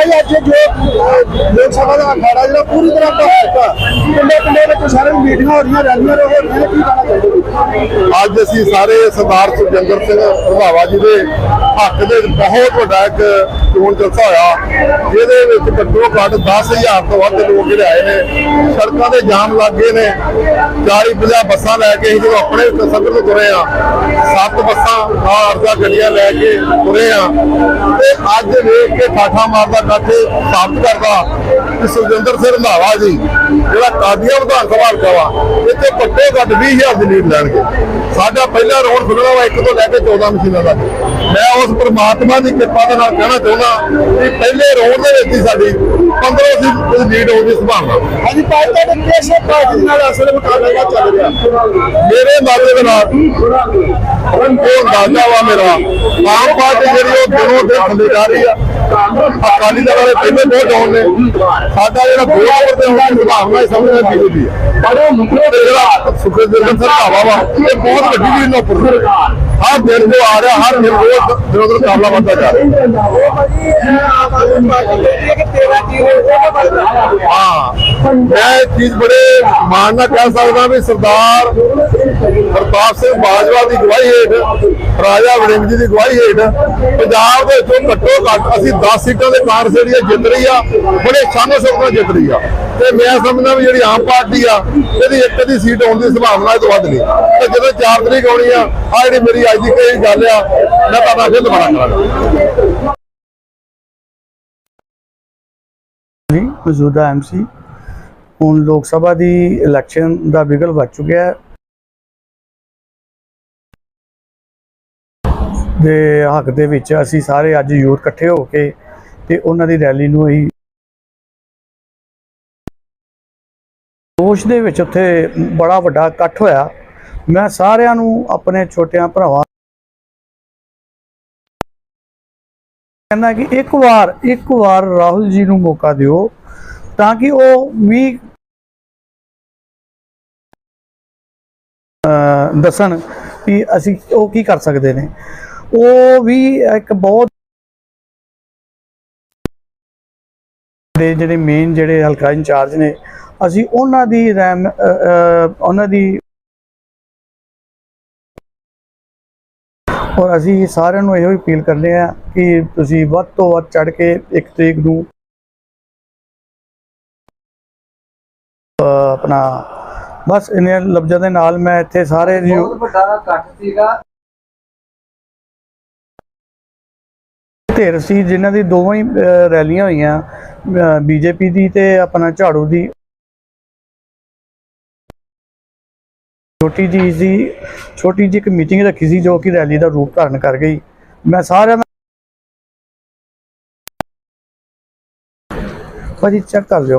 ਰਿਹਾ ਜੀ ਅੱਜ ਜੋ ਲੋਕ ਸਭਾ ਦਾ ਅਖਾੜਾ ਜਿਹੜਾ ਪੂਰੀ ਤਰ੍ਹਾਂ ਭਰ ਚੁੱਕਾ। ਪਿੰਡੇ ਪਿੰਡੇ ਵਿੱਚ ਸਾਰੇ ਮੀਟਿੰਗਾਂ ਹੋ ਰਹੀਆਂ, ਰੈਲੀਆਂ ਹੋ ਰਹੀਆਂ ਕੀ ਕਹਿਣਾ ਚਾਹੁੰਦੇ ਅੱਜ ਅਸੀਂ ਸਾਰੇ ਸਰਦਾਰ ਸੁਖਜਿੰਦਰ ਸਿੰਘ ਰੰਧਾਵਾ ਜੀ ਦੇ ਹੱਕ ਦੇ ਬਹੁਤ ਵੱਡਾ ਇੱਕ ਚੋਣ ਜਲਸਾ ਹੋਇਆ, ਜਿਹਦੇ ਵਿੱਚ ਘੱਟੋ ਘੱਟ 10000 ਤੋਂ ਵੱਧ ਲੋਕ ਜਿਹੜੇ ਆਏ ਨੇ, ਸੜਕਾਂ ਤੇ ਜਾਮ ਲੱਗ ਗਏ ਨੇ 40 50 ਬੱਸਾਂ ਲੈ ਕੇ ਅਸੀਂ ਜਦੋਂ ਆਪਣੇ ਸਫ਼ਰ ਨੂੰ ਤੁਰੇ ਆ ਸੱਤ ਬੱਸਾਂ ਨਾਲ ਅਰਜ਼ਾ ਗੱਡੀਆਂ ਲੈ ਕੇ ਤੁਰੇ ਆ ਤੇ ਅੱਜ ਵੇਖ ਕੇ ਠਾਠਾ ਮਾਰਦਾ ਕੱਠ ਸਾਬਤ ਕਰਦਾ, ਕਿ ਸੁਖਜਿੰਦਰ ਸਿੰਘ ਰੰਧਾਵਾ ਜੀ, ਜਿਹੜਾ ਕਾਦੀਆਂ ਵਿਧਾਨ ਸਭਾ ਹਲਕਾ ਵਾ ਇੱਥੇ ਘੱਟੋ ਘੱਟ 20000 ਦੀ ਲੀਡ ਲੈਣਗੇ। ਸਾਡਾ ਪਹਿਲਾ ਰੋਡ ਖੁੱਲਣਾ ਵਾ, ਇੱਕ ਤੋਂ ਲੈ ਕੇ 14 ਮਸ਼ੀਨਾਂ ਦਾ ਮੈਂ ਉਸ ਪਰਮਾਤਮਾ ਦੀ ਕਿਰਪਾ ਦੇ ਨਾਲ ਕਹਿਣਾ ਚਾਹੁੰਦਾ ਕਿ ਪਹਿਲੇ ਰੌਂਡ ਦੇ ਵਿੱਚ ਹੀ ਸਾਡੀ 15 ਦੀ ਲੀਡ ਹੋਣ ਦੀ ਸੰਭਾਵਨਾ ਹਾਂਜੀ ਭਾਈ ਤੁਹਾਡੇ ਕਿਸ ਪਾਰਟੀ ਨਾਲ ਅਸਲ ਮੁਕਾਬਲਾ ਚੱਲ ਰਿਹਾ। ਮੇਰੇ ਮਾਤੇ ਦੇ ਨਾਲ। ਉਹ ਅੰਦਾਜ਼ਾ ਵਾ ਮੇਰਾ। ਆਮ ਪਾਰਟੀ ਜਿਹੜੀ ਉਹ ਦਿਨੋਂ ਦਿਨ ਥੱਲੇ ਜਾ ਰਹੀ ਆ। ਅਕਾਲੀ ਦਲ ਵਾਲੇ ਪਹਿਲੇ ਬਹੁਤ ਡਾਊਨ ਨੇ। ਸਾਡਾ ਜਿਹੜਾ ਦੋ ਨੰਬਰ ਤੇ ਹੋਣ ਦੀ ਸੰਭਾਵਨਾ ਹੈ ਸਮਝਦਾ ਬੀਜੇਪੀ ਆ। ਬੜੇ ਮੁਕਰੇ ਦੇ ਜਿਹੜਾ ਸੁਖਦੇਵ ਸਿੰਘ ਹਵਾ ਵਾ ਇਹ ਬਹੁਤ ਵੱਡੀ ਲੀਡ ਨਾਲ ਉੱਪਰ ਹਰ ਦਿਨ ਜੋ ਆ ਰਿਹਾ, ਹਰ ਦਿਨ ਰੋਜ਼ ਦਿਨੋਂ ਦਿਨ ਮੁਕਾਬਲਾ ਵੱਧਦਾ ਜਾ ਰਿਹਾ। ਹਾਂ, ਮੈਂ ਚੀਜ਼ ਬੜੇ ਮਾਣ ਨਾਲ ਕਹਿ ਸਕਦਾ ਵੀ ਸਰਦਾਰ ਪ੍ਰਤਾਪ ਸਿੰਘ ਬਾਜਵਾ ਦੀ ਗਵਾਹੀ ਹੇਠ, ਰਾਜਾ ਵੜਿੰਗ ਜੀ ਦੀ ਗਵਾਹੀ ਹੇਠ, ਪੰਜਾਬ ਦੇ ਵਿੱਚੋਂ ਘੱਟੋ ਘੱਟ ਅਸੀਂ 10 ਸੀਟਾਂ ਦੇ ਕਾਂਗਰਸ ਜਿਹੜੀ ਆ ਜਿੱਤ ਰਹੀ ਆ, ਬੜੇ ਸ਼ਾਨੋ ਸ਼ੌਕ ਨਾਲ ਜਿੱਤ ਰਹੀ ਆ। ਤੇ ਮੈਂ ਸਮਝਦਾ ਵੀ ਜਿਹੜੀ ਆਮ ਪਾਰਟੀ ਆ, ਇਹਦੀ ਇੱਕ ਦੀ ਸੀਟ ਆਉਣ ਦੀ ਸੰਭਾਵਨਾ ਇਹ ਤੋਂ ਵੱਧ ਨਹੀਂ। ਤੇ ਜਦੋਂ 4 ਤਰੀਕ ਆਉਣੀ ਆ ਆ ਜਿਹੜੀ ਮੇਰੀ ਅੱਜ ਦੀ ਕਹੀ ਗੱਲ ਆ, ਮੈਂ ਤੁਹਾਡਾ ਫਿਰ ਦੁਬਾਰਾ ਕਰਾਂਗਾ। ਜੀ, ਮੌਜੂਦਾ ਐਮਸੀ ਹੁਣ ਲੋਕ ਸਭਾ ਦੀ ਇਲੈਕਸ਼ਨ ਦਾ ਬਿਗਲ ਵੱਜ ਚੁੱਕਿਆ ਹੈ। ਦੇ ਹੱਕ ਦੇ ਵਿੱਚ ਅਸੀਂ ਸਾਰੇ ਅੱਜ ਯੂਥ ਇਕੱਠੇ ਹੋ ਕੇ ਤੇ ਉਹਨਾਂ ਦੀ ਰੈਲੀ ਨੂੰ ਅਸੀਂ ਦੋਸ਼ ਦੇ ਵਿੱਚ ਉੱਥੇ ਬੜਾ ਵੱਡਾ ਇਕੱਠ ਹੋਇਆ। ਮੈਂ ਸਾਰਿਆਂ ਨੂੰ ਆਪਣੇ ਛੋਟਿਆਂ ਭਰਾਵਾਂ ਕਹਿੰਦਾ ਕਿ ਇੱਕ ਵਾਰ ਇੱਕ ਵਾਰ ਰਾਹੁਲ ਜੀ ਨੂੰ ਮੌਕਾ ਦਿਓ ਤਾਂ ਕਿ ਉਹ ਵੀ ਦੱਸਣ ਕਿ ਅਸੀਂ ਉਹ ਕੀ ਕਰ ਸਕਦੇ ਨੇ। ਉਹ ਵੀ ਇੱਕ ਬਹੁਤ ਦੇ ਜਿਹੜੇ ਮੇਨ ਜਿਹੜੇ ਹਲਕਾ ਇੰਚਾਰਜ ਨੇ ਅਸੀਂ ਉਹਨਾਂ ਦੀ ਰੈਮ ਉਹਨਾਂ ਦੀ ਔਰ ਅਸੀਂ ਸਾਰਿਆਂ ਨੂੰ ਇਹੋ ਅਪੀਲ ਕਰਦੇ ਆ ਕਿ ਤੁਸੀਂ ਵੱਧ ਤੋਂ ਵੱਧ ਚੜ ਕੇ ਇੱਕ ਤਰੀਕ ਨੂੰ ਆਪਣਾ ਬਸ ਇਹਨਾਂ ਲਫ਼ਜ਼ਾਂ ਦੇ ਨਾਲ ਮੈਂ ਇੱਥੇ ਸਾਰੇ ਰਿਵਿਊ ਬਹੁਤ ਵੱਡਾ ਇਕੱਠ ਸੀਗਾ। ਧਿਰ ਸੀ ਜਿਨ੍ਹਾਂ ਦੀ ਦੋਵਾਂ ਹੀ ਰੈਲੀਆਂ ਹੋਈਆਂ ਬੀਜੇਪੀ ਦੀ ਤੇ ਆਪਣਾ ਝਾੜੂ ਦੀ। ਛੋਟੀ ਜੀ ਸੀ ਛੋਟੀ ਜੀ ਇੱਕ ਮੀਟਿੰਗ ਰੱਖੀ ਸੀ ਜੋ ਕਿ ਰੈਲੀ ਦਾ ਰੂਪ ਧਾਰਨ ਕਰ ਗਈ। ਮੈਂ ਸਾਰਿਆਂ ਦਾ ਭਾਜੀ ਚੈੱਕ ਕਰ ਲਿਓ।